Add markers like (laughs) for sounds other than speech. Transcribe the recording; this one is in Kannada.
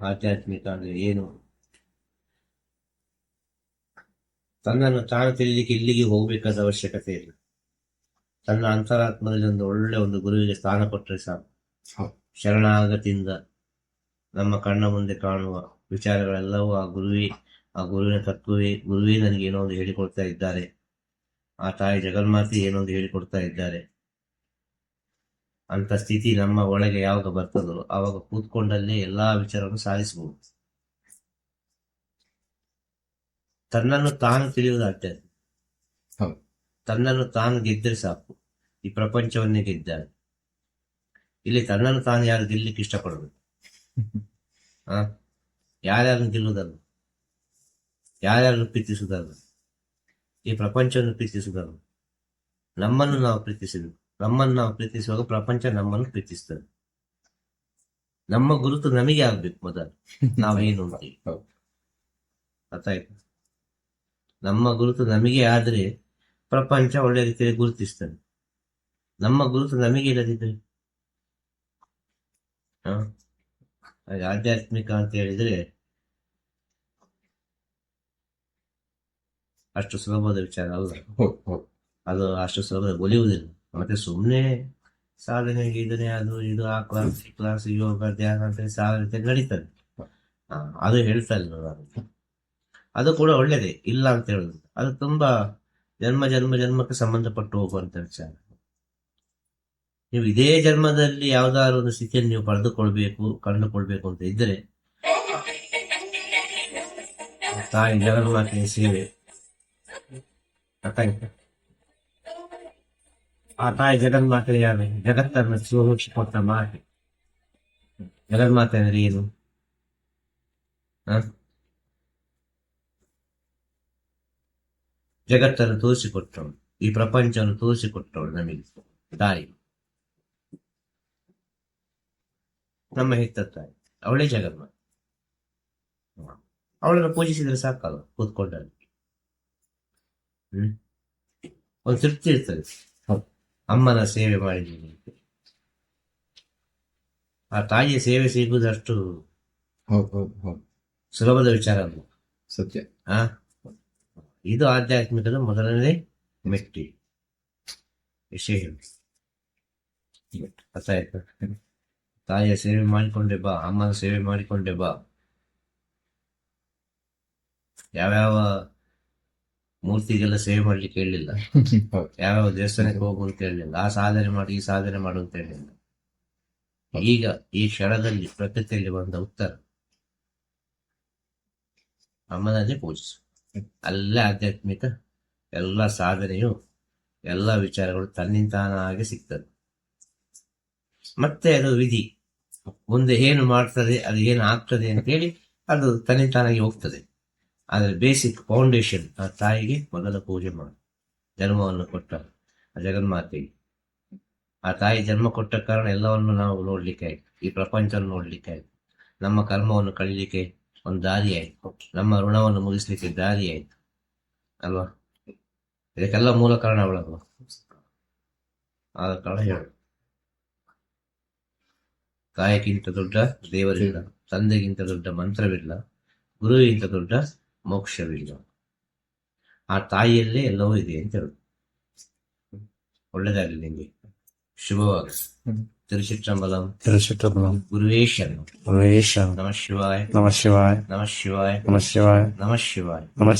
ಆಧ್ಯಾತ್ಮಿಕ ಅಂದರೆ ಏನು? ತನ್ನನ್ನು ತಾನು ತಿಳಿಲಿಕ್ಕೆ ಇಲ್ಲಿಗೆ ಹೋಗಬೇಕಾದ ಅವಶ್ಯಕತೆ ಇಲ್ಲ. ತನ್ನ ಅಂತರಾತ್ಮದಲ್ಲಿ ಒಂದು ಒಳ್ಳೆ ಒಂದು ಗುರುವಿಗೆ ಸ್ಥಾನ ಕೊಟ್ಟರೆ ಸಾಕು. ಶರಣಾಗತಿಯಿಂದ ನಮ್ಮ ಕಣ್ಣ ಮುಂದೆ ಕಾಣುವ ವಿಚಾರಗಳೆಲ್ಲವೂ ಆ ಗುರುವೇ ಆ ಗುರುವಿನ ತತ್ವವೇ ಗುರುವೇ ನನಗೆ ಏನೋ ಒಂದು ಹೇಳಿಕೊಡ್ತಾ ಇದ್ದಾರೆ. ಆ ತಾಯಿ ಜಗನ್ಮಾತೆ ಏನೋ ಒಂದು ಹೇಳಿಕೊಡ್ತಾ ಇದ್ದಾರೆ. ಅಂತ ಸ್ಥಿತಿ ನಮ್ಮ ಒಳಗೆ ಯಾವಾಗ ಬರ್ತದೋ ಆವಾಗ ಕೂತ್ಕೊಂಡಲ್ಲೇ ಎಲ್ಲಾ ವಿಚಾರವನ್ನು ಸಾಧಿಸಬಹುದು ತನ್ನನ್ನು ತಾನು ತಿಳಿಯುವುದಾಗ್ತದೆ. ತನ್ನನ್ನು ತಾನು ಗೆದ್ದರೆ ಸಾಕು. ಈ ಪ್ರಪಂಚವನ್ನೇ ಗೆದ್ದಾನೆ ಇಲ್ಲಿ ತನ್ನನ್ನು ತಾನು ಯಾರು ಗೆಲ್ಲಕ್ಕೆ ಇಷ್ಟಪಡಬೇಕು (laughs) ಆ? ಯಾರ್ಯಾರನ್ನು ಗೆಲ್ಲುವುದಲ್ಲ? ಯಾರ್ಯಾರನ್ನು ಪ್ರೀತಿಸುವುದಲ್ಲ? ಈ ಪ್ರಪಂಚವನ್ನು ಪ್ರೀತಿಸುವುದಲ್ಲ? ನಮ್ಮನ್ನು ನಾವು ಪ್ರೀತಿಸಬೇಕು. ನಮ್ಮನ್ನು ನಾವು ಪ್ರೀತಿಸುವಾಗ ಪ್ರಪಂಚ ನಮ್ಮನ್ನು ಪ್ರೀತಿಸ್ತದೆ. ನಮ್ಮ ಗುರುತು ನಮಗೆ ಆಗ್ಬೇಕು ಮೊದಲು. (laughs) ನಾವೇನು ಅಂತೀವಿ. ಗೊತ್ತಾಯ್ತು ನಮ್ಮ ಗುರುತು ನಮಗೆ ಆದ್ರೆ ಪ್ರಪಂಚ ಒಳ್ಳೆ ರೀತಿಯಲ್ಲಿ ಗುರುತಿಸ್ತದೆ. ನಮ್ಮ ಗುರುತು ನಮಗೆ ಇಲ್ಲದಿದ್ರೆ? ಆಧ್ಯಾತ್ಮಿಕ ಅಂತ ಹೇಳಿದ್ರೆ ಅಷ್ಟು ಸುಲಭದ ವಿಚಾರ ಅಲ್ಲ. ಅದು ಅಷ್ಟು ಸುಲಭ ಒಲಿಯುವುದಿಲ್ಲ. ಮತ್ತೆ ಸುಮ್ಮನೆ ಸಾಧನೆ ಗೀಧನೆ ಅದು ಇದು ಆ ಕ್ಲಾಸ್ ಈ ಕ್ಲಾಸ್ ಯೋಗ ಧ್ಯಾನ ಅಂತ ಸಾಧನೆ ನಡೀತದೆ ಅದು ಹೇಳ್ತಾ ಇಲ್ಲ ನಾನು ಅದು ಕೂಡ ಒಳ್ಳೇದೇ ಇಲ್ಲ ಅಂತ ಹೇಳುದು ಅದು ತುಂಬಾ ಜನ್ಮ ಜನ್ಮ ಜನ್ಮಕ್ಕೆ ಸಂಬಂಧಪಟ್ಟು ಹೋಗುವಂತ ವಿಚಾರ ನೀವು ಇದೇ ಜನ್ಮದಲ್ಲಿ ಯಾವ್ದಾದ್ರು ಒಂದು ಸ್ಥಿತಿಯನ್ನು ನೀವು ಪಡೆದುಕೊಳ್ಬೇಕು ಕಂಡುಕೊಳ್ಬೇಕು ಅಂತ ಇದ್ರೆ ತಾಯಿ ಜಗನ್ಮಾತೆಯ ಸೇವೆ ಅರ್ಥಾಯ್ತಾ? ಆ ತಾಯಿ ಯಾರು ಜಗತ್ತನ್ನು ಕೊಟ್ಟ ಮಾತೆ ಜಗನ್ಮಾತೆ ಅಂದ್ರೆ ಏನು? ಜಗತ್ತನ್ನು ತೋರಿಸಿಕೊಟ್ಟವಳು. ಈ ಪ್ರಪಂಚವನ್ನು ತೋರಿಸಿಕೊಟ್ಟವಳು ನಮಗೆ. ತಾಯಿ ನಮ್ಮ ಹೆತ್ತ ತಾಯಿ ಅವಳೇ ಜಗನ್ಮಾತೆ. ಅವಳನ್ನು ಪೂಜಿಸಿದ್ರೆ ಸಾಕಲ್ಲ ಕೂತ್ಕೊಂಡಲ್ಲಿ ಹ್ಮ್? ಒಂದು ತೃಪ್ತಿ ಇರ್ತದೆ. ಅಮ್ಮನ ಸೇವೆ ಮಾಡಿದ್ದೀನಿ ಆ ತಾಯಿಯ ಸೇವೆ ಸಿಗುವುದಷ್ಟು ಸುಲಭದ ವಿಚಾರ ಅದು ಸತ್ಯ. ಆ? ಇದು ಆಧ್ಯಾತ್ಮಿಕದ ಮೊದಲನೇ ಮೆಟ್ಟಿ. ವಿಷಯ ಹೇಳಿ. ಅರ್ಥ ಆಯ್ತಾ? ತಾಯಿಯ ಸೇವೆ ಮಾಡಿಕೊಂಡೆ ಬಾ ಅಮ್ಮನ ಸೇವೆ ಮಾಡಿಕೊಂಡೆ ಬಾ. ಯಾವ್ಯಾವ ಮೂರ್ತಿಗೆಲ್ಲ ಸೇವೆ ಮಾಡ್ಲಿಕ್ಕೆ ಹೇಳಿಲ್ಲ. ಯಾವ ಯಾವ್ಯಾವ ದೇವಸ್ಥಾನಕ್ಕೆ ಹೋಗು ಅಂತ ಹೇಳಿಲ್ಲ. ಆ ಸಾಧನೆ ಮಾಡಿ ಈ ಸಾಧನೆ ಮಾಡು ಅಂತ ಹೇಳಿಲ್ಲ. ಈಗ ಈ ಕ್ಷಣದಲ್ಲಿ ಪ್ರಕೃತಿಯಲ್ಲಿ ಬಂದ ಉತ್ತರ. ಅಮ್ಮನನ್ನೇ ಪೂಜಿಸು ಅಲ್ಲೇ ಆಧ್ಯಾತ್ಮಿಕ ಎಲ್ಲ ಸಾಧನೆಯು ಎಲ್ಲ ವಿಚಾರಗಳು ತನ್ನಿಂತಾನಾಗೆ ಸಿಗ್ತದೆ. ಮತ್ತೆ ಅದು ವಿಧಿ. ಮುಂದೆ ಏನು ಮಾಡ್ತದೆ ಅದು ಏನು ಆಗ್ತದೆ ಅಂತೇಳಿ ಅದು ತನ್ನಿಂತಾನಾಗಿ ಹೋಗ್ತದೆ. ಆದರೆ ಬೇಸಿಕ್ ಫೌಂಡೇಶನ್ ಆ ತಾಯಿಗೆ ಮೊದಲ ಪೂಜೆ ಮಾಡು. ಜನ್ಮವನ್ನು ಕೊಟ್ಟ ಆ ಜಗನ್ಮಾತೆಗೆ. ಆ ತಾಯಿ ಜನ್ಮ ಕೊಟ್ಟ ಕಾರಣ ಎಲ್ಲವನ್ನು ನಾವು ನೋಡ್ಲಿಕ್ಕೆ ಆಯ್ತು. ಈ ಪ್ರಪಂಚವನ್ನು ನೋಡ್ಲಿಕ್ಕೆ ಆಯ್ತು. ನಮ್ಮ ಕರ್ಮವನ್ನು ಕಳೀಲಿಕ್ಕೆ ಒಂದು ದಾರಿ ಆಯ್ತು. ನಮ್ಮ ಋಣವನ್ನು ಮುಗಿಸ್ಲಿಕ್ಕೆ ದಾರಿ ಆಯ್ತು. ಅಲ್ವಾ? ಇದಕ್ಕೆಲ್ಲ ಮೂಲ ಕಾರಣ ಅವಳಲ್ವ? ಆದ ಕಾರಣ ಹೇಳು. ತಾಯಿಗಿಂತ ದೊಡ್ಡ ದೇವರಿಲ್ಲ, ತಂದೆಗಿಂತ ದೊಡ್ಡ ಮಂತ್ರವಿಲ್ಲ, ಗುರುವಿಗಿಂತ ದೊಡ್ಡ ಮೋಕ್ಷವಿಲ್ಲ ಆ ತಾಯಿಯಲ್ಲೇ ಎಲ್ಲವೂ ಇದೆ ಅಂತ ಹೇಳುದು. ಒಳ್ಳೆದಾಗಲಿ ನಿಮಗೆ. ಶುಭವಾಗ ಹ್ಮ್. ತಿರುಚಿಟ್ಟಂಬಲಂ. ತಿರುಚಿಟ್ಟಂಬಲಂ. ಗುರುವೇಶನ್ ಗುರುವೇಶ ನಮಃ ಶಿವಾಯ. ನಮ ಶಿವಾಯ. ನಮಃ ಶಿವಾಯ. ನಮ ಶಿವಾಯ. ನಮಃ ಶಿವಾಯ. ನಮ